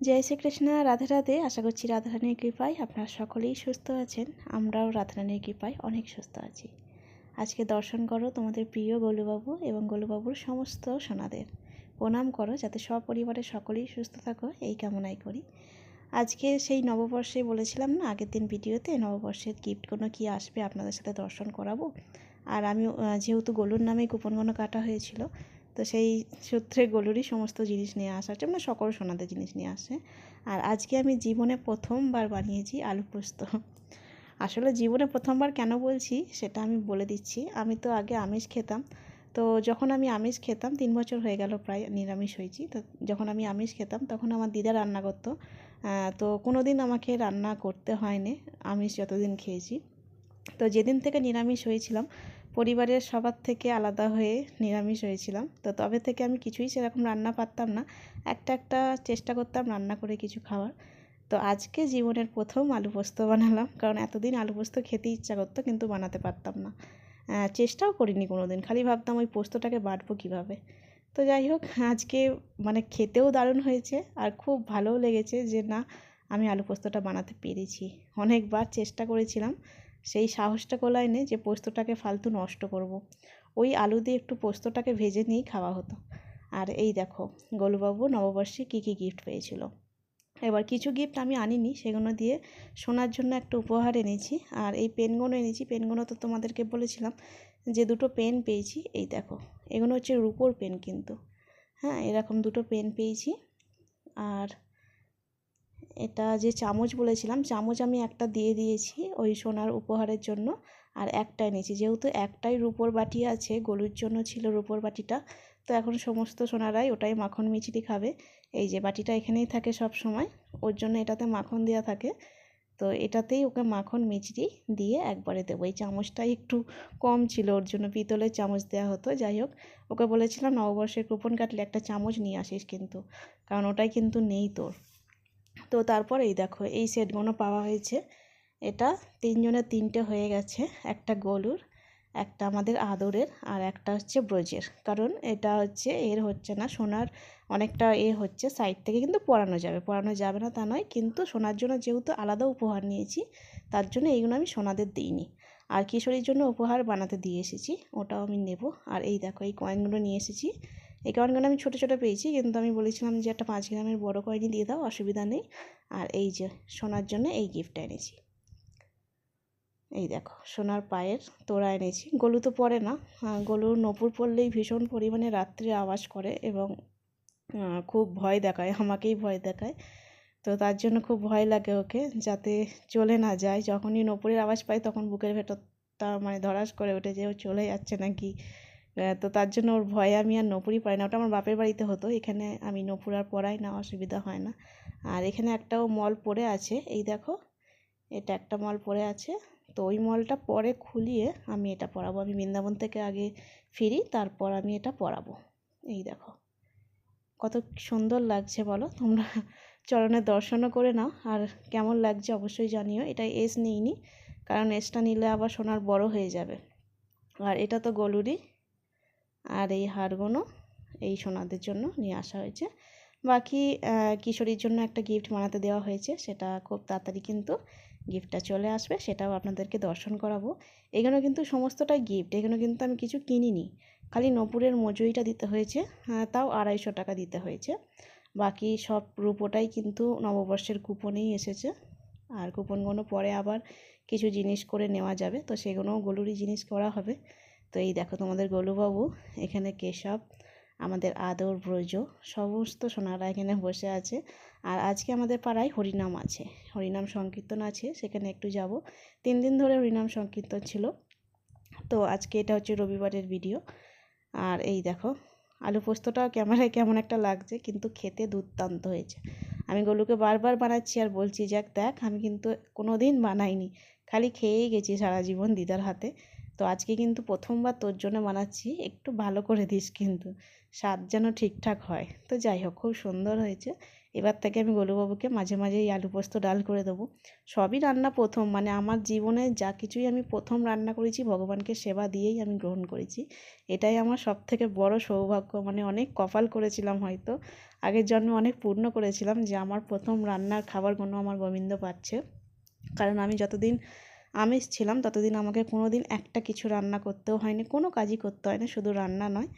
জয় শ্রীকৃষ্ণ, রাধে রাধে। আশা করছি রাধারানীর কৃপায় আপনারা সকলেই সুস্থ আছেন। আমরাও রাধারানীর কৃপায় অনেক সুস্থ আছি। আজকে দর্শন করো তোমাদের প্রিয় গোলুবাবু এবং গোলুবাবুর সমস্ত সোনাদের। প্রণাম করো যাতে সপরিবারে সকলেই সুস্থ থাকো, এই কামনাই করি। আজকে সেই নববর্ষে বলেছিলাম না, আগের দিন ভিডিওতে নববর্ষের গিফট কোনো কী আসবে আপনাদের সাথে দর্শন করাবো। আর আমি যেহেতু গোলুর নামে কুপনগুলো কাটা হয়েছিল তো সেই সূত্রে গলুরই সমস্ত জিনিস নিয়ে আসা হচ্ছে মানে সকল সোনাদের জিনিস নিয়ে আসে। আর আজকে আমি জীবনে প্রথমবার বানিয়েছি আলু পোস্ত। আসলে জীবনে প্রথমবার কেন বলছি সেটা আমি বলে দিচ্ছি। আমি তো আগে আমিষ খেতাম। তো যখন আমি আমিষ খেতাম, তিন বছর হয়ে গেল প্রায় নিরামিষ হয়েছি। তো যখন আমি আমিষ খেতাম, তখন আমার দিদা রান্না করতো। তো কোনো দিন আমাকে রান্না করতে হয়নি, আমিষ যতদিন খেয়েছি। তো যেদিন থেকে নিরামিষ হয়েছিলাম পরিবারের সবার থেকে আলাদা হয়ে নিরামিষ হয়েছিলাম। তো তবে থেকে আমি কিছুই সেরকম রান্না পারতাম না। একটা একটা চেষ্টা করতাম রান্না করে কিছু খাওয়ার। তো আজকে জীবনের প্রথম আলু পোস্ত বানালাম। কারণ এতদিন আলু পোস্ত খেতে ইচ্ছা করতো কিন্তু বানাতে পারতাম না। চেষ্টাও করিনি কোনো দিন খালি ভাবতাম ওই পোস্তটাকে বাটবো কীভাবে। তো যাই হোক, আজকে মানে খেতেও দারুণ হয়েছে। আর খুব ভালোও লেগেছে যে না, আমি আলু পোস্তটা বানাতে পেরেছি। অনেকবার চেষ্টা করেছিলাম। সেই সাহসটা কোলায় নে যে পোস্তটাকে ফালতু নষ্ট করব। ওই আলু দিয়ে একটু পোস্তটাকে ভেজে নিয়েই খাওয়া হতো। আর এই দেখো, গোলুবাবু নববর্ষে কী কী গিফট পেয়েছিল। এবার কিছু গিফট আমি আনিনি, সেগুলো দিয়ে শোনার জন্য একটা উপহার এনেছি। আর এই পেনগুলো এনেছি, পেনগুলো তো তোমাদেরকে বলেছিলাম যে দুটো পেন পেয়েছি। এই দেখো, এগুলো হচ্ছে রুপোর পেন কিন্তু। হ্যাঁ এরকম দুটো পেন পেয়েছি। আর এটা যে চামচ বলেছিলাম, চামচ আমি একটা দিয়ে দিয়েছি ওই সোনার উপহারের জন্য আর একটা এনেছি যেহেতু একটাই রুপোর বাটি আছে, গলুর জন্য ছিল রুপোর বাটিটা, তো এখন সমস্ত সোনারাই ওটাই মাখন মিচিটি খাবে। এই যে বাটিটা এখানেই থাকে সব সময়, ওর জন্য এটাতে মাখন দেওয়া থাকে। তো এটাতেই ওকে মাখন মিচড়ি দিয়ে একবারে দেবো। এই চামচটাই একটু কম ছিল, ওর জন্য পিতলের চামচ দেওয়া হতো। যাই হোক, ওকে বলেছিলাম নববর্ষের কুপন কাটলে একটা চামচ নিয়ে আসিস কিন্তু, কারণ ওটাই কিন্তু নেই তোর। তো তারপর এই দেখো এই সেটগুলো পাওয়া হয়েছে। এটা তিনজনের তিনটে হয়ে গেছে, একটা গলুর, একটা আমাদের আদরের আর একটা হচ্ছে ব্রজের। কারণ এটা হচ্ছে এর হচ্ছে না, সোনার অনেকটা এ হচ্ছে সাইড থেকে কিন্তু পরানো যাবে। পরানো যাবে না তা নয়, কিন্তু সোনার জন্য যেহেতু আলাদা উপহার নিয়েছি, তার জন্য এইগুলো আমি সোনাদের দিইনি। আর কিশোরীর জন্য উপহার বানাতে দিয়ে এসেছি, ওটাও আমি নেব। আর এই দেখো এই কয়েনগুলো নিয়ে এসেছি। এই কয়েনগুলো আমি ছোটো ছোটো পেয়েছি। কিন্তু আমি বলেছিলাম যে একটা পাঁচ গ্রামের বড়ো কয়েনই দিয়ে দাও, অসুবিধা নেই। আর এই যে সোনার জন্য এই গিফটটা এনেছি। এই দেখো, সোনার পায়ের তোড়া এনেছি। গলু তো পরে না। গলু নপুর পড়লেই ভীষণ পরিমাণে রাত্রে আওয়াজ করে এবং খুব ভয় দেখায়, আমাকেই ভয় দেখায়। তো তার জন্য খুব ভয় লাগে ওকে, যাতে চলে না যায়। যখনই নপুরের আওয়াজ পাই তখন বুকের ভেতরটা মানে ধরাস করে ওঠে যে ও চলে যাচ্ছে নাকি। তো তার জন্য ওর ভয়ে আমি আর নপুরই পড়াই না। ওটা আমার বাপের বাড়িতে হতো। এখানে আমি নপুর আর পড়াই না, অসুবিধা হয় না। আর এখানে একটাও মল পড়ে আছে, এই দেখো। এটা একটা মল পড়ে আছে। তো ওই মলটা পরে খুলিয়ে আমি এটা পড়াবো। আমি বৃন্দাবন থেকে আগে ফিরি, তারপর আমি এটা পড়াবো। এই দেখো। কত সুন্দর লাগছে বলো। তোমরা চরণের দর্শনও করে নাও। আর কেমন লাগছে অবশ্যই জানিও। এটা এস নিইনি, কারণ এসটা নিলে আবার সোনার বড় হয়ে যাবে। আর এটা তো গলুরি আর এই হারগুলো এই সোনাদের জন্য নিয়ে আসা হয়েছে। বাকি কিশোরীর জন্য একটা গিফট বানাতে দেওয়া হয়েছে, সেটা খুব তাড়াতাড়ি কিন্তু গিফটটা চলে আসবে, সেটাও আপনাদেরকে দর্শন করাবো। এগুলো কিন্তু সমস্তটাই গিফট এগুলো কিন্তু আমি কিছু কিনিনি। খালি নপুরের মজুরিটা দিতে হয়েছে তাও আড়াইশো টাকা দিতে হয়েছে। বাকি সব রূপোটাই কিন্তু নববর্ষের কুপনেই এসেছে। আর কুপনগুলো পরে আবার কিছু জিনিস করে নেওয়া যাবে, তো সেগুলোও গলুরি জিনিস করা হবে। তো এই দেখো তোমাদের গোলুবাবু, এখানে কেশব, আমাদের আদর, ব্রজ, সমস্ত সোনারা এখানে বসে আছে। আর আজকে আমাদের পাড়ায় হরিনাম আছে। হরিনাম সংকীর্তন আছে, সেখানে একটু যাব। তিন দিন ধরে হরিনাম সংকীর্তন ছিল। তো আজকে এটা হচ্ছে রবিবারের ভিডিও আর এই দেখো, আলু পোস্তটা ক্যামেরায় কেমন একটা লাগছে, কিন্তু খেতে দুর্দান্ত হয়েছে। আমি গোলুকে বারবার বানাচ্ছি আর বলছি, যাক দেখ, আমি কিন্তু কোনো দিন বানাইনি। খালি খেয়েই গেছি সারা জীবন দিদার হাতে। তো আজকে কিন্তু প্রথমবার তোর জন্য বানাচ্ছি, একটু ভালো করে দিস কিন্তু। স্বাদ যেন ঠিকঠাক হয়। তো যাই হোক, খুব সুন্দর হয়েছে। এবার থেকে আমি গোলুবাবুকে মাঝে মাঝে এই আলু পোস্ত ডাল করে দেবো। সবই রান্না প্রথম মানে আমার জীবনে যা কিছুই আমি প্রথম রান্না করেছি, ভগবানকে সেবা দিয়েই আমি গ্রহণ করেছি। এটাই আমার সব থেকে বড় সৌভাগ্য। মানে অনেক কপাল করেছিলাম হয়তো, আগের জন্মে অনেক পূর্ণ করেছিলাম যে আমার প্রথম রান্নার খাবারগুলো আমার গোবিন্দ পাচ্ছে। কারণ আমি যতদিন আমিষ ছিলাম, ততদিন আমাকে কোনো দিন একটা কিছু রান্না করতেও হয়নি, কোনো কাজই করতে হয় না শুধু রান্না নয়।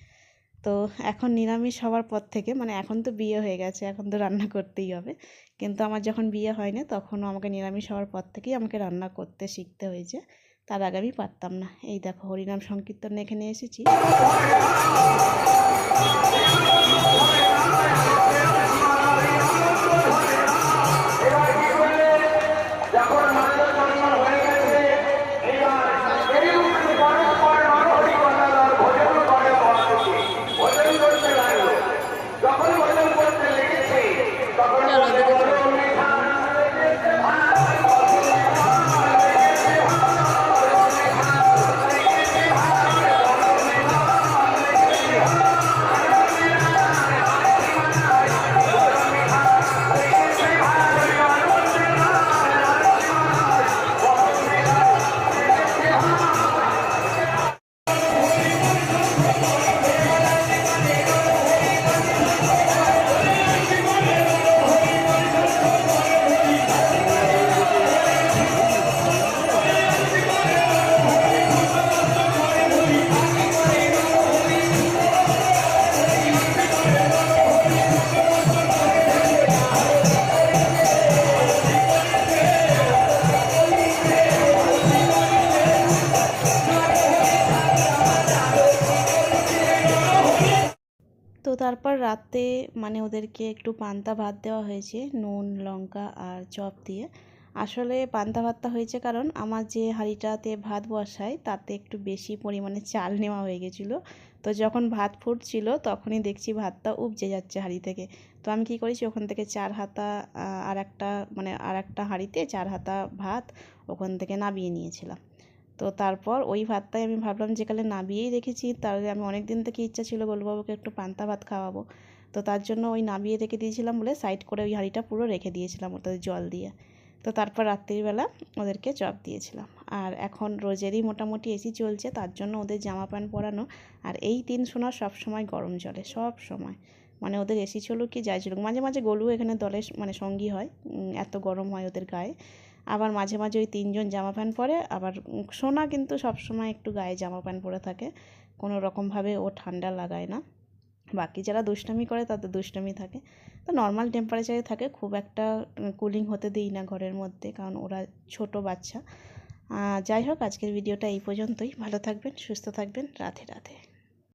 তো এখন নিরামিষ হওয়ার পর থেকে মানে এখন তো বিয়ে হয়ে গেছে, এখন তো রান্না করতেই হবে। কিন্তু আমার যখন বিয়ে হয়নি, তখনও আমাকে নিরামিষ হওয়ার পর থেকেই আমাকে রান্না করতে শিখতে হয়েছে। তার আগে আমি পারতাম না। এই দেখো, হরিনাম সংকীর্তন এখানে এসেছি। তো তারপর রাতে মানে ওদেরকে একটু পান্তা ভাত দেওয়া হয়েছে, নুন, লঙ্কা আর চপ দিয়ে। আসলে পান্তা ভাতটা হয়েছে কারণ আমার যে হাঁড়িটাতে ভাত বসাই তাতে একটু বেশি পরিমাণে চাল নেওয়া হয়ে গেছিল। তো যখন ভাত ফুটছিল তখনই দেখছি ভাতটা উপজে যাচ্ছে হাঁড়ি থেকে। তো আমি কী করেছি, ওখান থেকে চার হাতা আর একটা মানে আর একটা হাঁড়িতে চার হাতা ভাত ওখান থেকে নামিয়ে নিয়েছিলাম। তো তারপর ওই ভাতটাই আমি ভাবলাম যে কালে নাবিয়েই রেখেছি। তাহলে আমি অনেক দিন থেকে ইচ্ছা ছিল গোলবাবুকে একটু পান্তা ভাত খাওয়াবো। তো তার জন্য ওই নাবিয়ে রেখে দিয়েছিলাম বলে সাইড করে ওই হাঁড়িটা পুরো রেখে দিয়েছিলাম ওটাতে জল দিয়ে। তো তারপর রাত্রিবেলা ওদেরকে চপ দিয়েছিলাম। আর এখন রোজেরই মোটামুটি এসি চলছে, তার জন্য ওদের জামা প্যান্ট পরানো। আর এই তিন সোনা সব সময় গরম জলে, সব সময়। মানে ওদের এসি চলুক কি যাই চলুক, মাঝে মাঝে গলু এখানে দলের মানে সঙ্গী হয়। এত গরম হয় ওদের গায়ে। আবার মাঝে মাঝে ওই তিনজন জামা প্যান্ট পরে, আবার সোনা কিন্তু সব সময় একটু গায়ে জামা প্যান্ট পরে থাকে। কোনো রকমভাবে ও ঠান্ডা লাগায় না। বাকি যারা দুষ্টামি করে তাদের দুষ্টামি থাকে। তো নর্মাল টেম্পারেচারে থাকে, খুব একটা কুলিং হতে দিই না ঘরের মধ্যে, কারণ ওরা ছোট বাচ্চা। যাই হোক, আজকের ভিডিওটা এই পর্যন্তই। ভালো থাকবেন, সুস্থ থাকবেন, রাধে রাধে।